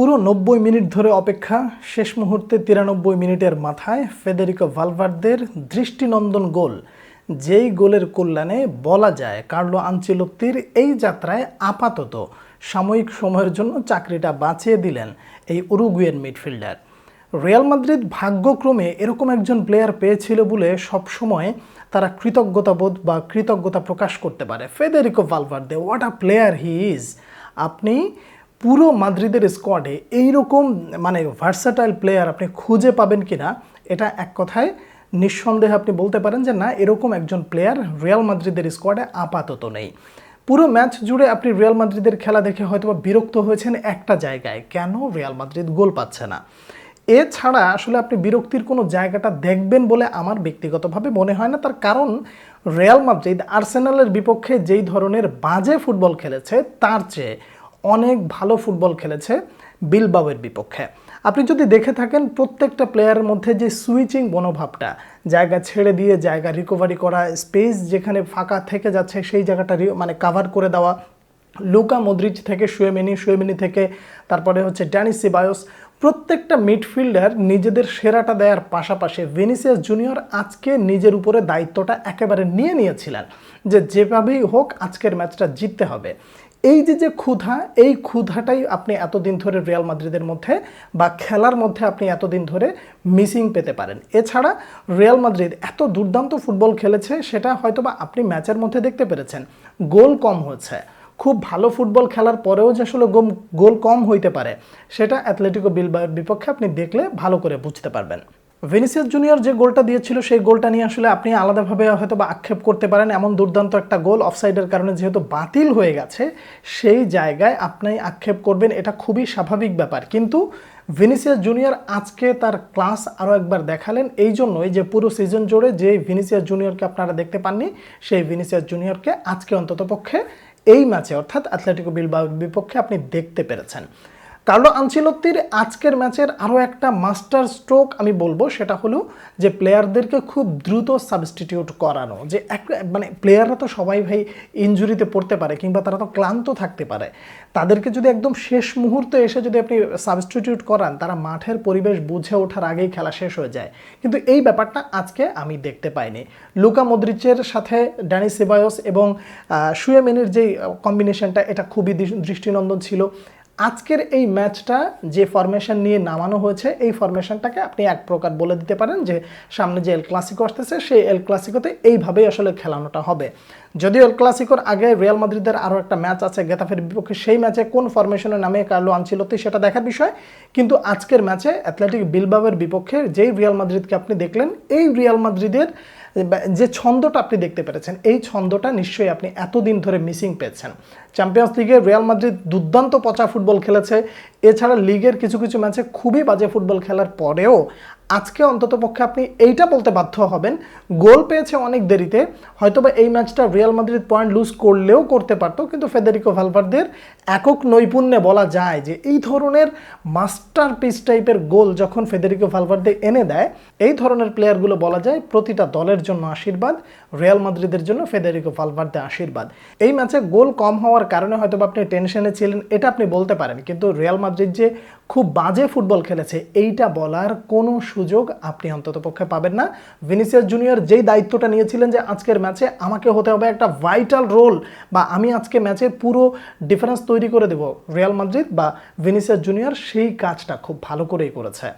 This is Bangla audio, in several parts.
পুরো নব্বই মিনিট ধরে অপেক্ষা, শেষ মুহূর্তে তিরানব্বই মিনিটের মাথায় ফেদেরিকো ভালভার্দের দৃষ্টিনন্দন গোল। যেই গোলের কল্যাণে বলা যায় কার্লো আঞ্চলত্তির এই যাত্রায় আপাতত সাময়িক সময়ের জন্য চাকরিটা বাঁচিয়ে দিলেন এই উরুগুয়ের মিডফিল্ডার। রিয়াল মাদ্রিদ ভাগ্যক্রমে এরকম একজন প্লেয়ার পেয়েছিল বলে সবসময় তারা কৃতজ্ঞতাবোধ বা কৃতজ্ঞতা প্রকাশ করতে পারে। Federico Valverde what a player he is আপনি পুরো মাদ্রিদের স্কোয়াডে এইরকম মানে ভার্সাটাইল প্লেয়ার আপনি খুঁজে পাবেন কিনা, এটা এক কথায় নিঃসন্দেহে আপনি বলতে পারেন যে না, এরকম একজন প্লেয়ার রিয়াল মাদ্রিদের স্কোয়াডে আপাতত নেই। পুরো ম্যাচ জুড়ে আপনি রিয়াল মাদ্রিদের খেলা দেখে হয়তো বা বিরক্ত হয়েছেন একটা জায়গায়। কেন? রিয়াল মাদ্রিদ গোল পাচ্ছে না। এছাড়া আসলে আপনি বিরক্তির কোনো জায়গাটা দেখবেন বলে আমার ব্যক্তিগতভাবে মনে হয় না। তার কারণ রিয়াল মাদ্রিদ আর্সেনালের বিপক্ষে যেই ধরনের বাজে ফুটবল খেলেছে, তার চেয়ে অনেক ভালো ফুটবল খেলেছে বিলবাওয়ের বিপক্ষে। আপনি যদি দেখে থাকেন প্রত্যেকটা প্লেয়ারের মধ্যে যে সুইচিং মনোভাবটা, জায়গা ছেড়ে দিয়ে জায়গা রিকভারি করা স্পেস যেখানে ফাঁকা থেকে যাচ্ছে সেই জায়গাটা মানে কাভার করে দেওয়া, লুকা মদ্রিচ থেকে শুয়েমিনি শুয়েমিনি থেকে তারপরে হচ্ছে ড্যানিসি বায়োস প্রত্যেকটা মিডফিল্ডার নিজেদের সেরাটা দেওয়ার পাশাপাশি ভেনিসিয়াস জুনিয়র আজকে নিজের উপরে দায়িত্বটা একেবারে নিয়ে নিয়েছিলেন যে যেভাবেই হোক আজকের ম্যাচটা জিততে হবে। এই যে যে ক্ষুধা, এই ক্ষুধাটাই আপনি এতদিন ধরে রিয়াল মাদ্রিদের মধ্যে বা খেলার মধ্যে আপনি এতদিন ধরে মিসিং পেতে পারেন। এছাড়া রিয়াল মাদ্রিদ এত দুর্দান্ত ফুটবল খেলেছে, সেটা হয়তোবা আপনি ম্যাচের মধ্যে দেখতে পেরেছেন। গোল কম হয়েছে। খুব ভালো ফুটবল খেলার পরেও যে আসলে গোল কম হইতে পারে, সেটা অ্যাথলেটিকো বিলবাওয়ের বিপক্ষে আপনি দেখলে ভালো করে বুঝতে পারবেন। ভেনিসিয়াস জুনিয়র যে গোলটা দিয়েছিল, সেই গোলটা নিয়ে আসলে আপনি আলাদাভাবে হয়তো বা আক্ষেপ করতে পারেন। এমন দুর্দান্ত একটা গোল অফসাইডের কারণে যেহেতু বাতিল হয়ে গেছে, সেই জায়গায় আপনি আক্ষেপ করবেন, এটা খুবই স্বাভাবিক ব্যাপার। কিন্তু ভিনিসিয়াস জুনিয়র আজকে তার ক্লাস আরও একবার দেখালেন, এই জন্যই যে পুরো সিজন জুড়ে যে ভিনিসিয়াস জুনিয়রকে আপনারা দেখতে পাননি, সেই ভিনিসিয়াস জুনিয়রকে আজকে অন্ততপক্ষে এই ম্যাচে, অর্থাৎ অ্যাথলেটিকো বিলবাওর বিপক্ষে আপনি দেখতে পেরেছেন। কার্লো আনচিলত্তির আজকের ম্যাচের আরও একটা মাস্টার স্ট্রোক আমি বলব, সেটা হলো যে প্লেয়ারদেরকে খুব দ্রুত সাবস্টিটিউট করানো। যে এক মানে প্লেয়াররা তো সবাই ভাই ইনজুরিতে পড়তে পারে কিংবা তারা তো ক্লান্ত থাকতে পারে। তাদেরকে যদি একদম শেষ মুহূর্তে এসে যদি আপনি সাবস্টিটিউট করান, তারা মাঠের পরিবেশ বুঝে ওঠার আগেই খেলা শেষ হয়ে যায়। কিন্তু এই ব্যাপারটা আজকে আমি দেখতে পাইনি। লুকা মদ্রিচের সাথে ড্যানি সেবায়স এবং সুয়েমেনের যেই কম্বিনেশনটা এটা খুবই দৃষ্টিনন্দন ছিল। আজকের এই ম্যাচটা যে ফরমেশন নিয়ে নামানো হয়েছে, এই ফরমেশনটাকে আপনি এক প্রকার বলে দিতে পারেন যে সামনে যে এল ক্লাসিকো আসতেছে, সেই এল ক্লাসিকোতে এইভাবেই আসলে খেলানোটা হবে। যদিও এল ক্লাসিকোর আগে রিয়াল মাদ্রিদের আরও একটা ম্যাচ আছে গেতাফের বিপক্ষে, সেই ম্যাচে কোন ফরমেশনে নামে কার্লো আনচিলতি সেটা দেখার বিষয়। কিন্তু আজকের ম্যাচে অ্যাথলেটিক বিলবাবের বিপক্ষে যেই রিয়াল মাদ্রিদকে আপনি দেখলেন, এই রিয়াল মাদ্রিদের যে ছন্দটা আপনি দেখতে পেরেছেন, এই ছন্দটা নিশ্চয়ই আপনি এতদিন ধরে মিসিং পেয়েছেন। চ্যাম্পিয়ন্স লিগে রিয়াল মাদ্রিদ দুর্দান্ত পচা ফুটবল খেলেছে। এছাড়া লিগের কিছু কিছু ম্যাচে খুবই বাজে ফুটবল খেলার পরেও আজকে অন্ততপক্ষে আপনি এইটা বলতে বাধ্য হবেন, গোল পেয়েছে অনেক দেরিতে, হয়তোবা এই ম্যাচটা রিয়াল মাদ্রিদ পয়েন্ট লুজ করলেও করতে পারতো, কিন্তু ফেদেরিকো ভালভারদের একক নৈপুণ্যে বলা যায় যে এই ধরনের মাস্টার পিস টাইপের গোল যখন ফেদেরিকো ভালভারদে এনে দেয়, এই ধরনের প্লেয়ারগুলো বলা যায় প্রতিটা দলের জন্য আশীর্বাদ, রিয়াল মাদ্রিদের জন্য ফেদেরিকো ভালভারদে আশীর্বাদ। এই ম্যাচে গোল কম হওয়ার কারণে হয়তো বা আপনি টেনশনে ছিলেন, এটা আপনি বলতে পারেন, কিন্তু রিয়াল মাদ্রিদ যে খুব বাজে ফুটবল খেলেছে, এইটা বলার কোনো সুযোগ আপনি অন্ততপক্ষে পাবেন না। ভিনিসিয়াস জুনিয়র যেই দায়িত্বটা নিয়েছিলেন যে আজকের ম্যাচে আমাকে হতে হবে একটা ভাইটাল রোল বা আমি আজকে ম্যাচের পুরো ডিফারেন্স তৈরি করে দেব রিয়াল মাদ্রিদ বা ভিনিসিয়াস জুনিয়র, সেই কাজটা খুব ভালো করেই করেছে।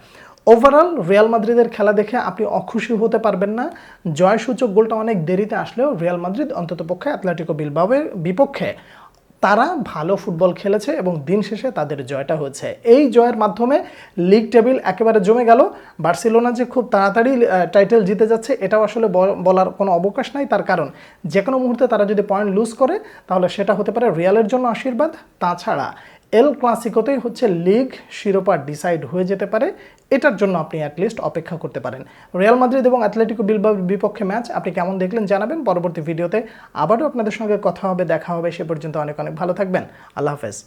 ওভারঅল রিয়াল মাদ্রিদের খেলা দেখে আপনি অখুশি হতে পারবেন না। জয়সূচক গোলটা অনেক দেরিতে আসলেও রিয়াল মাদ্রিদ অন্ততপক্ষে অ্যাথলেটিকো বিলবাওয়ের বিপক্ষে তারা ভালো ফুটবল খেলেছে এবং দিন শেষে তাদের জয়টা হয়েছে। এই জয়ের মাধ্যমে লিগ টেবিল একেবারে জমে গেল। বার্সেলোনা যে খুব তাড়াতাড়ি টাইটেল জিতে যাচ্ছে, এটাও আসলে বল- বলার কোনো অবকাশ নাই। তার কারণ যে কোনো মুহূর্তে তারা যদি পয়েন্ট লুজ করে, তাহলে সেটা হতে পারে রিয়ালের জন্য আশীর্বাদ। তাছাড়া এল ক্লাসিকোতেই হচ্ছে লিগ শিরোপা ডিসাইড হয়ে যেতে পারে। এটার জন্য আপনি অ্যাটলিস্ট অপেক্ষা করতে পারেন। রিয়াল মাদ্রিদ এবং অ্যাথলেটিকো বিলবাওর বিপক্ষে ম্যাচ আপনি কেমন দেখলেন জানাবেন। পরবর্তী ভিডিওতে আবারও আপনাদের সঙ্গে কথা হবে, দেখা হবে, সে পর্যন্ত অনেক অনেক ভালো থাকবেন। আল্লাহ হাফেজ।